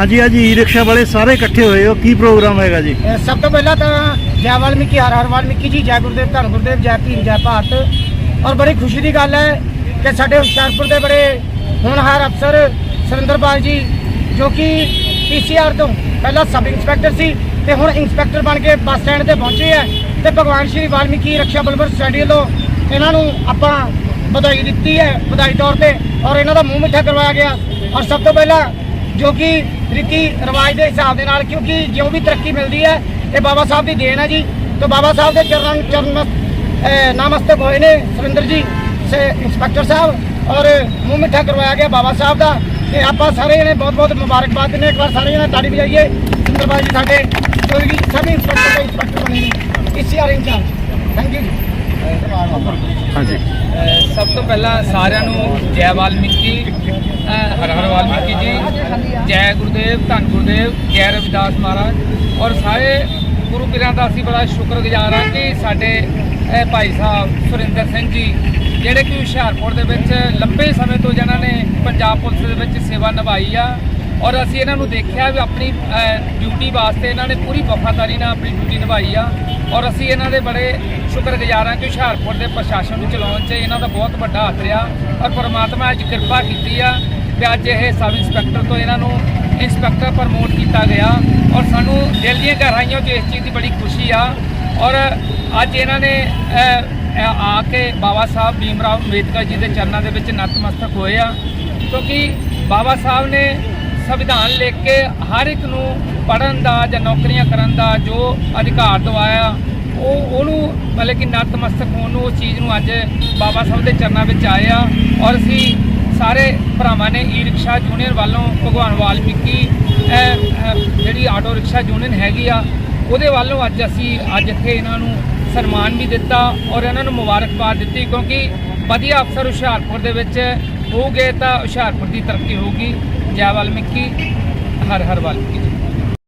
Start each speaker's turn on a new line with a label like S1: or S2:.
S1: ਹਾਂਜੀ ਅੱਜ ਈ ਰਿਕਸ਼ਾ ਵਾਲੇ ਸਾਰੇ ਇਕੱਠੇ ਹੋਏ ਹੋ। ਕੀ ਪ੍ਰੋਗਰਾਮ ਹੈਗਾ ਜੀ?
S2: ਅਹ ਸਭ ਤੋਂ ਪਹਿਲਾਂ ਤਾਂ ਜੈ ਵਾਲਮੀਕੀ, ਹਰ ਹਰ ਵਾਲਮੀਕੀ ਜੀ, ਜੈ ਗੁਰਦੇਵ, ਧੰਨ ਗੁਰਦੇਵ, ਜੈ ਭੀਮ, ਜੈ ਭਾਰਤ। ਔਰ ਬੜੀ ਖੁਸ਼ੀ ਦੀ ਗੱਲ ਹੈ ਕਿ ਸਾਡੇ ਹੁਸ਼ਿਆਰਪੁਰ ਦੇ ਬੜੇ ਹੋਣਹਾਰ ਅਫਸਰ ਸੁਰਿੰਦਰਪਾਲ ਜੀ, ਜੋ ਕਿ ਪੀਸੀਆਰ ਤੋਂ ਪਹਿਲਾਂ ਸਬ ਇੰਸਪੈਕਟਰ ਸੀ ਤੇ ਹੁਣ ਇੰਸਪੈਕਟਰ ਬਣ ਕੇ ਬੱਸ ਸਟੈਂਡ ਤੇ ਪਹੁੰਚੇ ਹੈ ਤੇ ਭਗਵਾਨ ਸ਼੍ਰੀ ਵਾਲਮੀਕੀ ਰਕਸ਼ਾ ਬਲਬਰ ਸੋਸਾਇਟੀ ਵੱਲੋਂ ਇਹਨਾਂ ਨੂੰ ਆਪਾਂ ਵਧਾਈ ਦਿੱਤੀ ਹੈ, ਵਧਾਈ ਤੌਰ ਤੇ ਔਰ ਇਹਨਾਂ ਦਾ ਮੂੰਹ ਮਿੱਠਾ ਕਰਵਾਇਆ ਗਿਆ। ਔਰ ਸਭ ਤੋਂ ਪਹਿਲਾਂ ਜੋ ਕਿ ਰੀਤੀ ਰਿਵਾਜ ਦੇ ਹਿਸਾਬ ਦੇ ਨਾਲ, ਕਿਉਂਕਿ ਜਿਉਂ ਵੀ ਤਰੱਕੀ ਮਿਲਦੀ ਹੈ, ਇਹ ਬਾਬਾ ਸਾਹਿਬ ਦੀ ਦੇਣ ਹੈ ਜੀ। ਤੇ ਬਾਬਾ ਸਾਹਿਬ ਦੇ ਚਰਨ ਚਰਨ ਨਾਮਸਤਕ ਹੋਏ ਨੇ ਸੁਰਿੰਦਰ ਜੀ, ਸੇ, ਇੰਸਪੈਕਟਰ ਸਾਹਿਬ, ਔਰ ਮੂੰਹ ਮਿੱਠਾ ਕਰਵਾਇਆ ਗਿਆ ਬਾਬਾ ਸਾਹਿਬ ਦਾ। ਤੇ ਆਪਾਂ ਸਾਰੇ ਜਣੇ ਬਹੁਤ ਬਹੁਤ ਮੁਬਾਰਕਬਾਦ ਦਿੰਦੇ ਹਾਂ। ਇੱਕ ਵਾਰ ਸਾਰੇ ਜਣੇ ਤਾੜੀ ਵਜਾਈਏ। ਸੁਰਿੰਦਰਬਾਈ ਜੀ ਸਾਡੇ ਜੋ ਵੀ ਸਭ ਇੰਸਪੈਕਟਰ ਦੇ ਇੰਸਪੈਕਟਰ ਬਣੇ ਨੇ। ਈਸੀਆਰ ਇੰਚਾਰਜ ਥੈਂਕ ਯੂ ਜੀ।
S1: ਹਾਂਜੀ।
S3: ਤੋਂ ਪਹਿਲਾਂ ਸਾਰਿਆਂ ਨੂੰ ਜੈ ਵਾਲਮੀਕੀ ਹਰ ਹਰ ਵਾਲਮੀਕੀ ਜੀ, ਜੈ ਗੁਰਦੇਵ, ਧੰਨ ਗੁਰਦੇਵ, ਜੈ ਰਵਿਦਾਸ ਮਹਾਰਾਜ। ਔਰ ਸਾਰੇ ਗੁਰੂ ਪੀਰਾਂ ਦਾ ਅਸੀਂ ਬੜਾ ਸ਼ੁਕਰਗੁਜ਼ਾਰ ਹਾਂ ਕਿ ਸਾਡੇ ਭਾਈ ਸਾਹਿਬ ਸੁਰਿੰਦਰ ਸਿੰਘ ਜੀ, ਜਿਹੜੇ ਕਿ ਹੁਸ਼ਿਆਰਪੁਰ ਦੇ ਵਿੱਚ ਲੰਬੇ ਸਮੇਂ ਤੋਂ ਜਿਹਨਾਂ ਨੇ ਪੰਜਾਬ ਪੁਲਿਸ ਦੇ ਵਿੱਚ ਸੇਵਾ ਨਿਭਾਈ ਆ ਔਰ ਅਸੀਂ ਇਹਨਾਂ ਨੂੰ ਦੇਖਿਆ ਵੀ ਆਪਣੀ ਡਿਊਟੀ ਵਾਸਤੇ ਇਹਨਾਂ ਨੇ ਪੂਰੀ ਵਫਾਦਾਰੀ ਨਾਲ ਆਪਣੀ ਡਿਊਟੀ ਨਿਭਾਈ ਆ। ਔਰ ਅਸੀਂ ਇਹਨਾਂ ਦੇ ਬੜੇ ਸ਼ੁਕਰਗੁਜ਼ਾਰ ਹਾਂ ਕਿ ਹੁਸ਼ਿਆਰਪੁਰ ਦੇ ਪ੍ਰਸ਼ਾਸਨ ਨੂੰ ਚਲਾਉਣ 'ਚ ਇਹਨਾਂ ਦਾ ਬਹੁਤ ਵੱਡਾ ਹੱਥ ਰਿਹਾ ਔਰ ਪਰਮਾਤਮਾ ਅੱਜ ਕਿਰਪਾ ਕੀਤੀ ਆ ਕਿ ਅੱਜ ਇਹ ਸਬ ਇੰਸਪੈਕਟਰ ਤੋਂ ਇਹਨਾਂ ਨੂੰ ਇੰਸਪੈਕਟਰ ਪ੍ਰਮੋਟ ਕੀਤਾ ਗਿਆ। ਔਰ ਸਾਨੂੰ ਦਿਲ ਦੀਆਂ ਗਹਿਰਾਈਆਂ 'ਚ ਇਸ ਚੀਜ਼ ਦੀ ਬੜੀ ਖੁਸ਼ੀ ਆ। ਔਰ ਅੱਜ ਇਹਨਾਂ ਨੇ ਆ ਕੇ ਬਾਬਾ ਸਾਹਿਬ ਭੀਮ ਰਾਓ ਅੰਬੇਦਕਰ ਜੀ ਦੇ ਚਰਨਾਂ ਦੇ ਵਿੱਚ ਨਤਮਸਤਕ ਹੋਏ ਆ। ਕਿਉਂਕਿ ਬਾਬਾ ਸਾਹਿਬ ਨੇ ਸੰਵਿਧਾਨ ਲਿਖ ਕੇ ਹਰ ਇੱਕ ਨੂੰ ਪੜਨ ਦਾ ਜਾਂ ਨੌਕਰੀਆਂ ਕਰਨ ਦਾ ਜੋ ਅਧਿਕਾਰ ਦਵਾਇਆ, ਉਹ ਉਹਨੂੰ ਮਤਲਬ ਕਿ ਨਤਮਸਤਕ ਹੋਣ ਨੂੰ ਉਸ ਚੀਜ਼ ਨੂੰ ਅੱਜ ਬਾਬਾ ਸਾਹਿਬ ਦੇ ਚਰਨਾਂ ਵਿੱਚ ਆਏ ਆ ਔਰ ਅਸੀਂ ਸਾਰੇ ਭਰਾਵਾਂ ਨੇ ਈ ਰਿਕਸ਼ਾ ਯੂਨੀਅਨ ਵੱਲੋਂ ਭਗਵਾਨ ਵਾਲਮੀਕੀ ਜਿਹੜੀ ਆਟੋ ਰਿਕਸ਼ਾ ਯੂਨੀਅਨ ਹੈਗੀ ਆ, ਉਹਦੇ ਵੱਲੋਂ ਅੱਜ ਅਸੀਂ, ਅੱਜ ਇੱਥੇ ਇਹਨਾਂ ਨੂੰ ਸਨਮਾਨ ਵੀ ਦਿੱਤਾ ਔਰ ਇਹਨਾਂ ਨੂੰ ਮੁਬਾਰਕਬਾਦ ਦਿੱਤੀ ਕਿਉਂਕਿ ਵਧੀਆ ਅਫਸਰ ਹੁਸ਼ਿਆਰਪੁਰ ਦੇ ਵਿੱਚ ਹੋਊਗੇ ਤਾਂ ਹੁਸ਼ਿਆਰਪੁਰ ਦੀ ਤਰੱਕੀ ਹੋਊਗੀ। ਜੈ ਵਾਲਮੀਕੀ ਹਰ ਹਰ ਵਾਲਮੀਕੀ